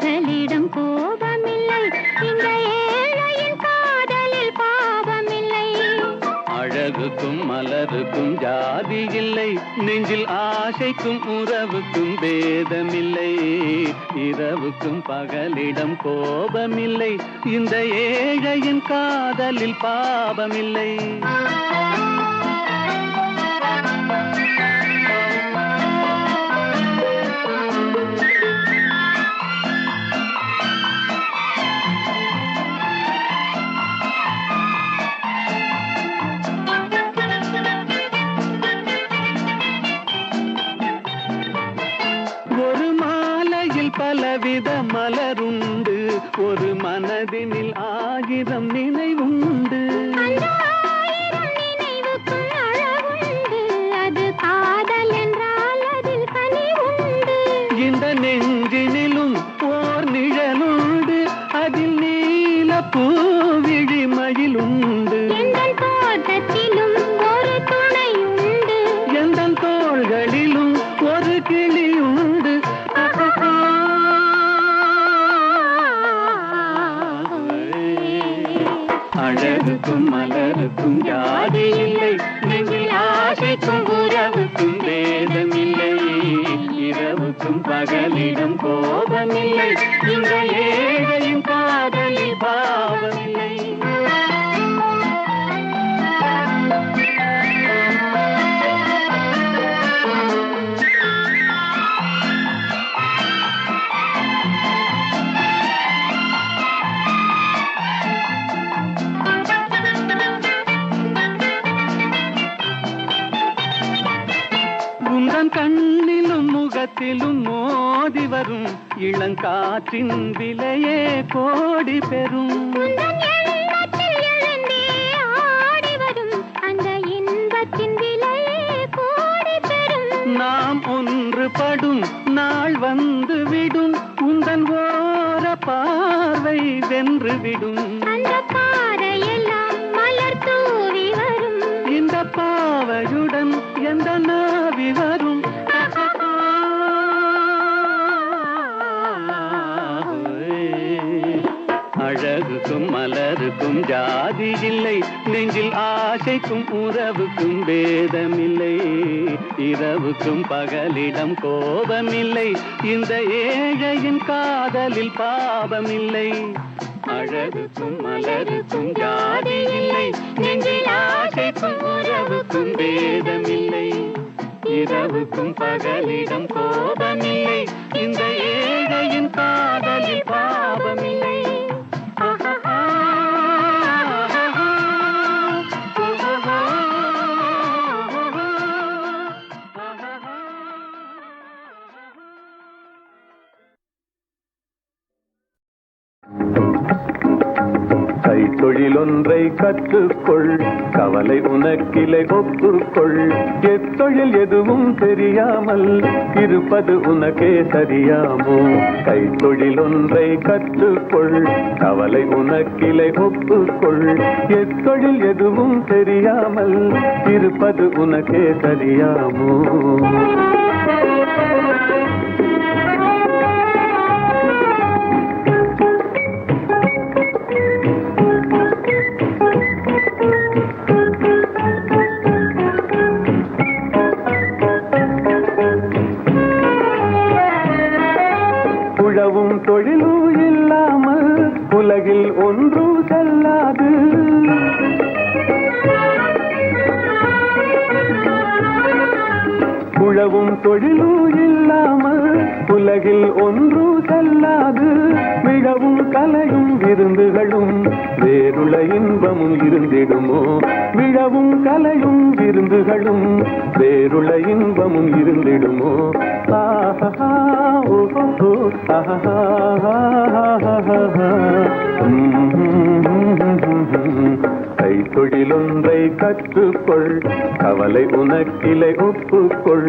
மகளிடம் கோபமில்லை. இந்த ஏழையின் காதலில் பாவமில்லை. அழகுக்கும் மலருக்கும் ஜாதி இல்லை. நெஞ்சில் ஆசைக்கும் உறவுக்கும் பேதமில்லை. இரவுக்கும் பகலிடம் கோபமில்லை. இந்த ஏழையின் காதலில் பாவமில்லை. பலவித மலருண்டு ஒரு மனதினில் ஆயிரம் நினைவுண்டு. இரவுக்கும் பகலிடம் கோபமில்லை. இந்த இளங்காற்றின் விலையே கோடி பெறும். நாம் ஒன்றுபடும் நாள் வந்து விடும். உந்தன் ஓர பார்வை வென்று விடும். மலருக்கும் ஜாதி இல்லை. நெஞ்சில் ஆசைக்கும் உறவுக்கும் வேதமில்லை இரவுக்கும் பகலிடம் கோபமில்லை. இந்த ஏழையின் காதலில் பாவமில்லை. அழகுக்கும் மலருக்கும் ஜாதி இல்லை. நெஞ்சில் ஆசைக்கும் உறவுக்கும் வேதமில்லை இரவுக்கும் பகலிடம் கோபமில்லை. இந்த ஏ கற்றுக்கொள். கவலை உனக்கிலை ஒப்புக்கொள். எத்தொழில் எதுவும் தெரியாமல் இருப்பது உனக்கே சரியாமோ? கைத்தொழிலொன்றை கற்றுக்கொள். கவலை உனக்கிலை ஒப்புக்கொள். எத்தொழில் எதுவும் தெரியாமல் இருப்பது உனக்கே சரியாமோ? விருந்துகளும் வேறுள்ள இன்பமும் இருந்திடுமோ? விழவும் கலையும் விருந்துகளும் வேறுள்ள இன்பமும் இருந்திடுமோ? ஆஹா ஓஹோ ஆஹா கை தொழிலொன்றை கற்றுக்கொள் கவலை உனக்கிலை ஒப்புக்கொள்.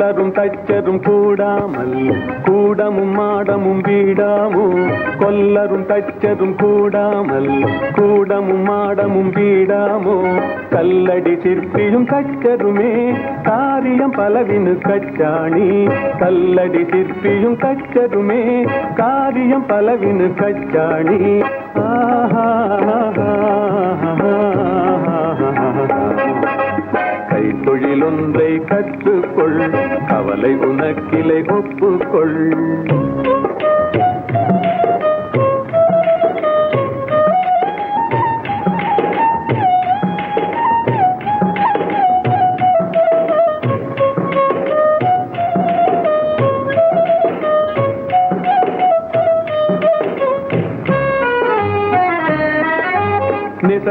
கொல்லரும் தச்சரும் கூடாமல் கூடமும் மாடமும் வீடாமோ? கொல்லரும் தச்சரும் கூடாமல் கூடமும் மாடமும் வீடாமோ? கல்லடி சிற்பியும் கச்சருமே காரியம் பலவினு கச்சாணி. கல்லடி சிற்பியும் கச்சருமே காரியம் பலவினு கச்சாணி. ஆஹா. கை தொழிலொன்றை கற்றுக்கொள். கவலை உனக்கிளை ஒப்புக்கொள்.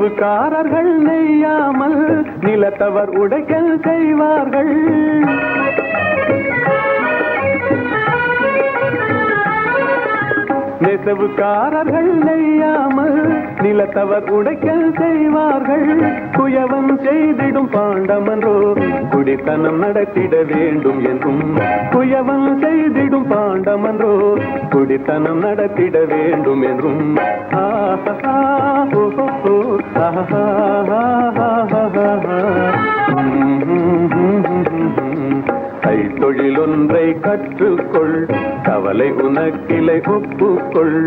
உறவுக்காரர்கள் நெய்யாமல் நிலத்தவர் உடைக்கல் செய்வார்கள். நெசவுக்காரர்கள் நெய்யாமல் நிலத்தவர் உடைக்கல் செய்வார்கள். குயவன் செய்திடும் பாண்டமன்றோ குடித்தனம் நடத்திட வேண்டும் என்றும் குயவன் செய்திடும் பாண்டமன்றோ குடித்தனம் நடத்திட வேண்டும் என்றும் ஆஹா கை தொழிலொன்றை கற்றுக்கொள் கவலை உனக்கிளை ஒப்புக்கொள்.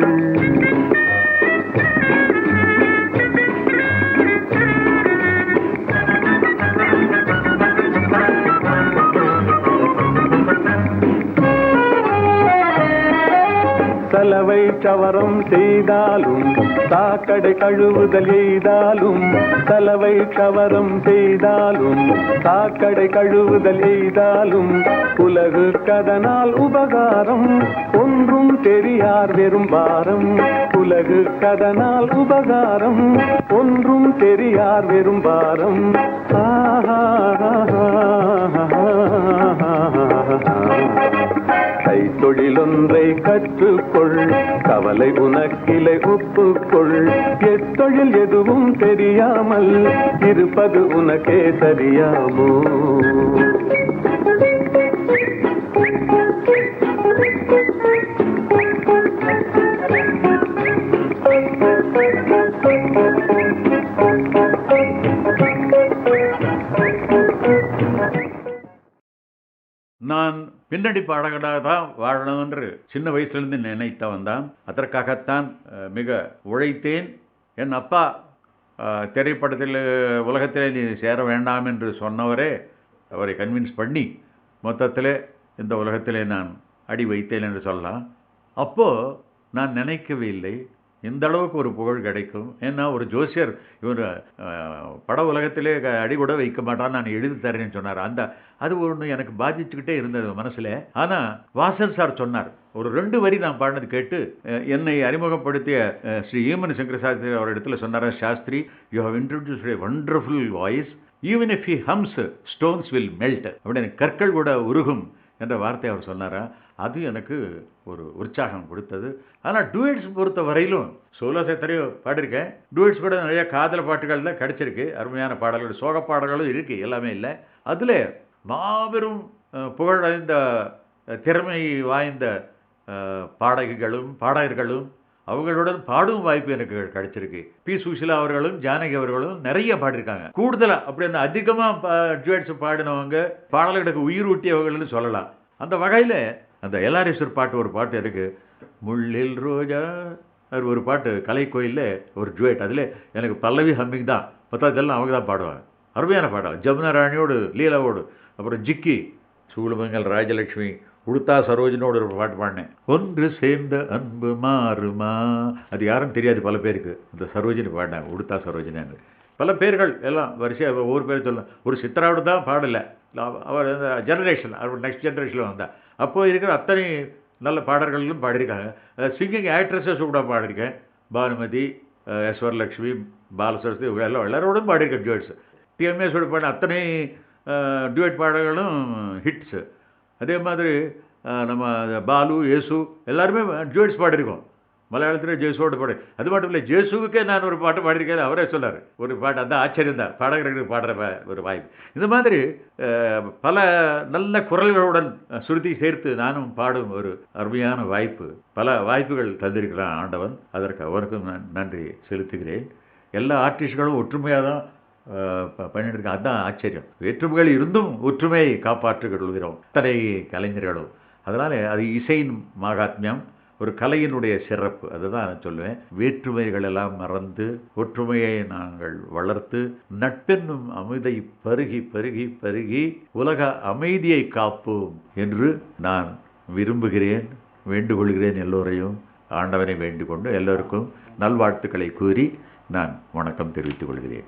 சவரம் செய்தாலும் சாக்கடை கழுவுதல் எய்தாலும் சலவை சவரம் செய்தாலும் சாக்கடை கழுவுதல் எய்தாலும் உலகு கதனால் உபகாரம் ஒன்றும் தெரியார் வெறும் பாரம். உலகு கதனால் உபகாரம் ஒன்றும் தெரியார் வெறும் பாரம். ஆஹா. தொழிலொன்றை கற்றுக்கொள் கவலை உனக்கிலை ஒப்புக்கொள். எத்தொழில் எதுவும் தெரியாமல் இருப்பது உனக்கே சரியாமோ? நான் பின்னணி பாடகனாக தான் வாழணும் என்று சின்ன வயசுலேருந்து நினைத்தவன் தான் அதற்காகத்தான் மிக உழைத்தேன். என் அப்பா திரைப்படத்தில் உலகத்திலே நீ சேர வேண்டாம் என்று சொன்னவரே அவரை கன்வின்ஸ் பண்ணி மொத்தத்தில் இந்த உலகத்திலே நான் அடி வைத்தேன் என்று சொல்லலாம். அப்போது நான் நினைக்கவே இல்லை இந்த அளவுக்கு ஒரு புகழ் கிடைக்கும்? ஏன்னா ஒரு ஜோசியர் இவர் பட உலகத்திலே க- வைக்க மாட்டான் நான் எழுதி தரேன்னு சொன்னார். அந்த அது ஒன்று எனக்கு பாதிச்சுக்கிட்டே இருந்தது மனசில். ஆனால் வாசல் சார் சொன்னார். ஒரு ரெண்டு வரி நான் பாடினது கேட்டு என்னை அறிமுகப்படுத்திய ஸ்ரீ ஈமன் சங்கர சாஸ்திரி அவர் இடத்துல சொன்னார் Shastri you have introduce a wonderful voice even if he hums stones will melt அப்படின்னு கற்கள் கூட உருகும். என்ற வார்த்தை அவர் சொன்னாரா? அது எனக்கு ஒரு உற்சாகம் கொடுத்தது. ஆனால் டூயட்ஸ் பொறுத்த வரையிலும் சோலோஸ் எத்தனையோ பாடியிருக்கேன். டூயட்ஸ் கூட நிறைய காதல் பாட்டுகள் தான் கிடச்சிருக்கு. அருமையான பாடல்கள் சோக பாடல்களும் இருக்குது எல்லாமே இல்லை. அதில் மாபெரும் புகழடைந்த திறமை வாய்ந்த பாடகிகளும் பாடகர்களும் அவங்களுடன் பாடும் வாய்ப்பு எனக்கு கிடைச்சிருக்கு. பி. சுஷிலா அவர்களும் ஜானகி அவர்களும் நிறைய பாடியிருக்காங்க. கூடுதலாக அப்படி அந்த அதிகமாக டுவேட்ஸ் பாடினவங்க பாடல்களுக்கு உயிர் ஊட்டியவர்கள்னு சொல்லலாம். அந்த வகையில் அந்த எல்ஆர்எஸ்வர் பாட்டு ஒரு பாட்டு இருக்குது முள்ளில் ரோஜா அது ஒரு பாட்டு கலை கோயிலில் ஒரு ஜுவேட் அதில் எனக்கு பல்லவி ஹம்மிங் தான். பத்தாவதெல்லாம் அவங்க தான் பாடுவாங்க. அருமையான பாடம் ஜமுனா ராணியோடு லீலாவோடு. அப்புறம் ஜிக்கி சூளுமங்கல் ராஜலட்சுமி உடுத்தா சரோஜனோட ஒரு பாட்டு பாடினேன். ஒன்று சேர்ந்த அன்பு மாறுமா? அது யாரும் தெரியாது பல பேருக்கு. இந்த சரோஜினி பாடினேன் உடுத்தா சரோஜினு பல பேர்கள் எல்லாம் வரிசையாக ஒவ்வொரு பேர் சொல்லலாம் ஒரு சித்தராவோட தான் பாடலை. அவர் அந்த ஜெனரேஷன் அவர் நெக்ஸ்ட் ஜென்ரேஷனில் வந்தால் அப்போது இருக்கிற அத்தனை நல்ல பாடல்களிலும் பாடியிருக்காங்க. சிங்கிங் ஆக்ட்ரஸஸ் கூட பாடியிருக்கேன். பானுமதி எஸ் வரலட்சுமி பாலசரஸ்வதி எல்லாம் எல்லாரோடும் பாடியிருக்கேன் ஜுவட்ஸ் டிஎம்எஸோட பாடின அத்தனை டியூட் பாடல்களும் ஹிட்ஸு அதே மாதிரி நம்ம பாலு இயேசு எல்லாருமே ஜுவட்ஸ் பாடியிருக்கோம். மலையாளத்தில் ஜேசுவோட பாடு. அது மட்டும் இல்லை ஜேசுவுக்கே நான் ஒரு பாட்டு பாடியிருக்கேன் அவரே சொன்னார். ஒரு பாட்டு அந்த ஆச்சரியம் தான். பாடகர்களுக்கு பாடுற ஒரு வாய்ப்பு. இந்த மாதிரி பல நல்ல குரல்களுடன் சுருதி சேர்த்து நானும் பாடும் ஒரு அருமையான வாய்ப்பு. பல வாய்ப்புகள் தந்திருக்கிறான் ஆண்டவன். அதற்கு அவருக்கும் நான் நன்றி செலுத்துகிறேன். எல்லா ஆர்டிஸ்ட்களும் ஒற்றுமையாக தான் பண்ணிட்டு அதுதான் ஆச்சரியம். வேற்றுமைகள் இருந்தும் ஒற்றுமையை காப்பாற்றிக் கொள்கிறோம் இத்தனை கலைஞர்களும் அதனால் அது இசையின் மகாத்மியம் ஒரு கலையினுடைய சிறப்பு. அதுதான் நான் சொல்லுவேன். வேற்றுமைகள் எல்லாம் மறந்து ஒற்றுமையை நாங்கள் வளர்த்து நட்பென்னும் அமைதை பருகி பருகி பருகி உலக அமைதியை காப்போம் என்று நான் விரும்புகிறேன் வேண்டுகொள்கிறேன் எல்லோரையும். ஆண்டவனை வேண்டிக் கொண்டு எல்லோருக்கும் நல்வாழ்த்துக்களை கூறி நான் வணக்கம் தெரிவித்துக் கொள்கிறேன்.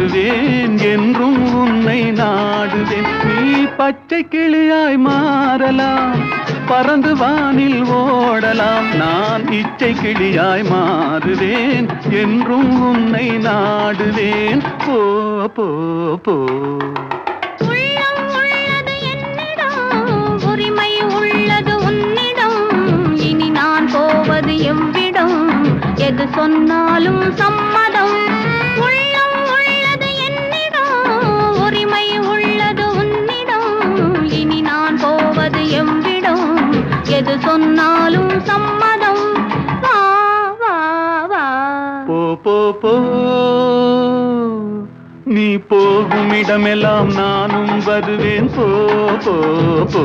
மாறுவேன் என்றும் உன்னை நாடுவேன். நீ பச்சை கிளியாய் மாறலாம் பறந்து வானில் ஓடலாம். நான் இச்சை கிளியாய் மாறுவேன் என்றும் உன்னை நாடுவேன். போ போ போ. எது சொன்னாலும் சம்மதம். எது சொன்னாலும் சம்மதம் வா வா வா போ போ போ நீ போகும் இடமெல்லாம் நானும் வருவேன் போ போ போ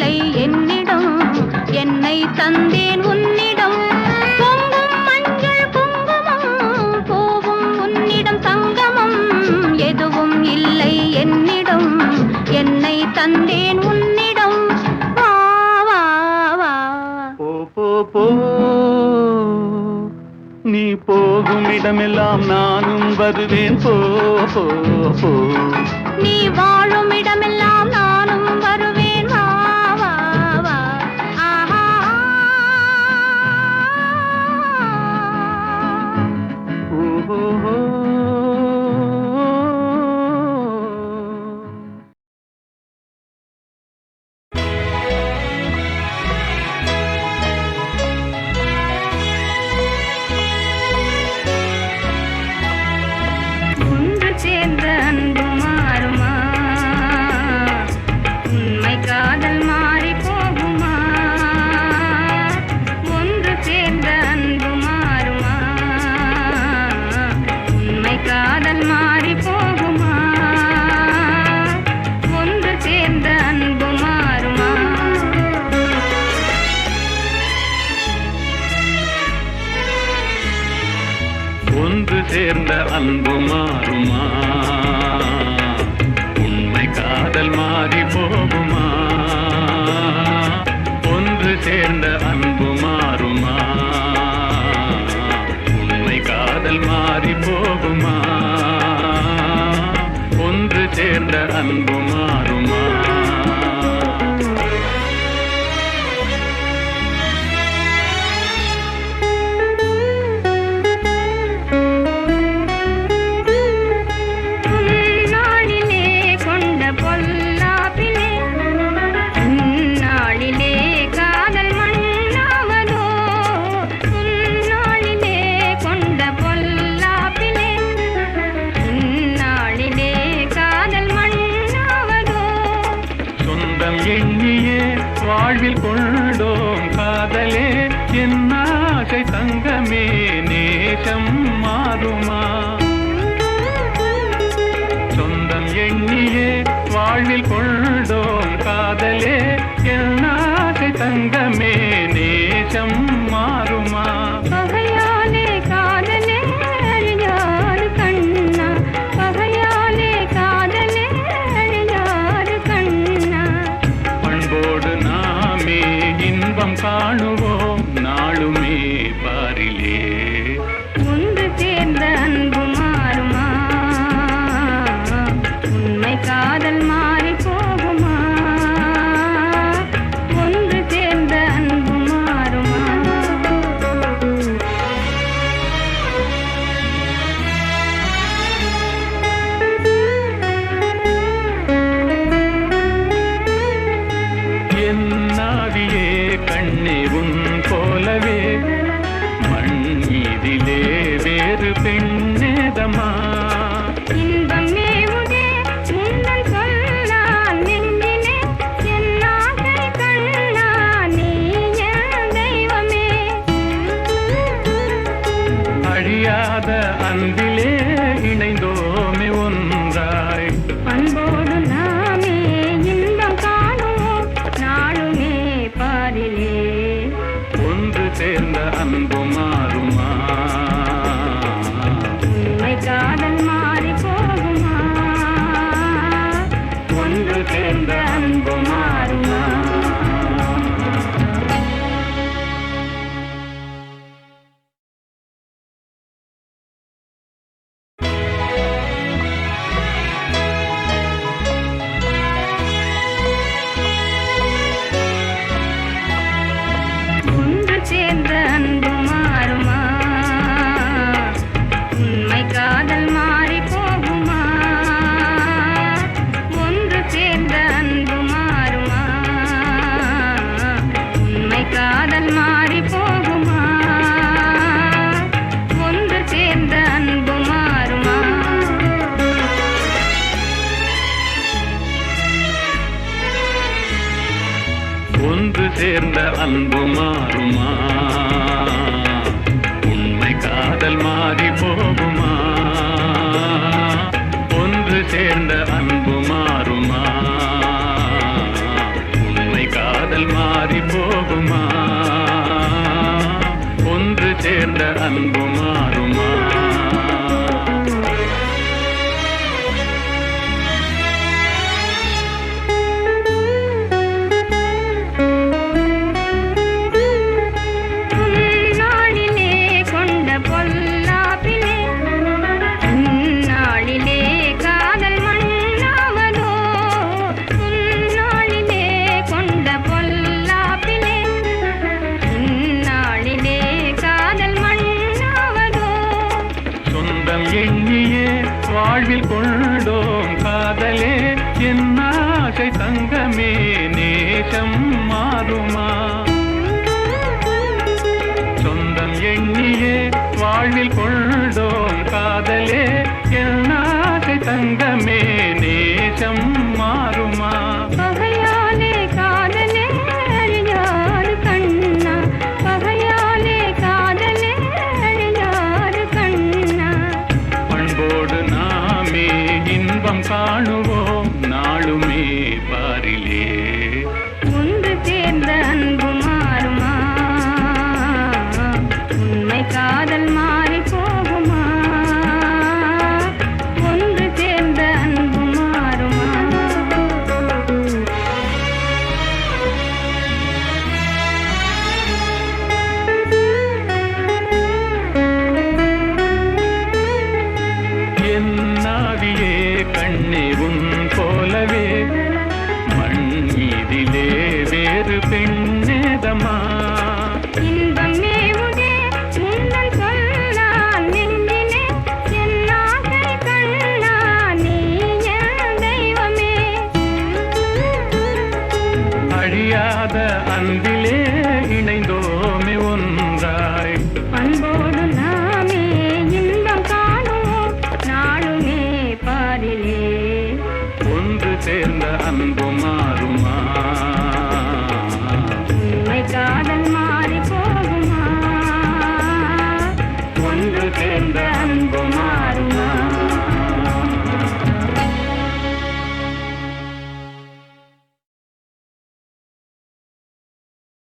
என்னை தந்தேன் உன்னிடம். பொங்கும் மஞ்சள் குங்குமம் பூவும் உன்னிடம். சங்கமம் எதுவும் இல்லை என்னிடம். என்னை தந்தேன் உன்னிடம். வா வா வா. போ போ போ. நீ போகும் இடமெல்லாம் நானும் வருவேன். போ போ போ. நீ வாழும் இடமெல்லாம் நானும் அன்பு సంగమే నేశం surrender. சேர்ந்த அன்பு மாறுமா? உண்மை காதல் மாறி போகுமா? ஒன்று சேர்ந்த அன்பு மாறுமா? உண்மை காதல் மாறி போகுமா? ஒன்று சேர்ந்த அன்பு மாறுமா?